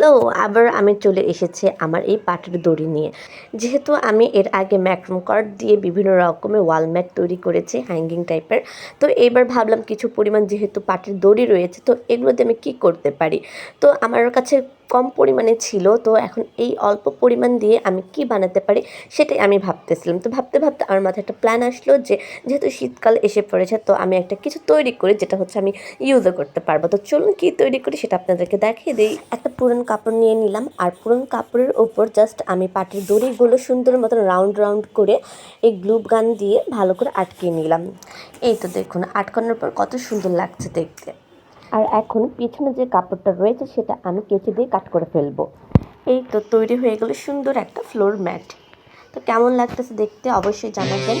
তো আবার আমি চলে এসেছি আমার এই পাটের দড়ি নিয়ে। যেহেতু আমি এর আগে ম্যাক্রোম কার্ড দিয়ে বিভিন্ন রকমের ওয়াল ম্যাট তৈরি করেছি, হ্যাঙ্গিং টাইপের, তো এবার ভাবলাম কিছু পরিমাণ যেহেতু পাটের দড়ি রয়েছে, তো এগুলোতে আমি কী করতে পারি? তো আমার কাছে কম পরিমাণে ছিল, তো এখন এই অল্প পরিমাণ দিয়ে আমি কি বানাতে পারি সেটাই আমি ভাবতেছিলাম। তো ভাবতে ভাবতে আমার মাথায় একটা প্ল্যান আসলো যে, যেহেতু শীতকাল এসে পড়েছে, তো আমি একটা কিছু তৈরি করি যেটা হচ্ছে আমি ইউজও করতে পারব। তো চলুন কী তৈরি করি সেটা আপনাদেরকে দেখিয়ে দিই। একটা পুরনো কাপড় নিয়ে নিলাম আর পুরনো কাপড়ের ওপর জাস্ট আমি পাটের দড়িগুলো সুন্দর মতন রাউন্ড রাউন্ড করে এই গ্লু গান দিয়ে ভালো করে আটকিয়ে নিলাম। এই তো দেখুন, আটকানোর পর কত সুন্দর লাগছে দেখতে। আর এখন পিছনে যে কাপড়টা রয়েছে সেটা আমি কেচে দিয়ে কাট করে ফেলব। এই তো তৈরি হয়ে গেল সুন্দর একটা ফ্লোর ম্যাট তো কেমন লাগতেছে দেখতে অবশ্যই জানাবেন।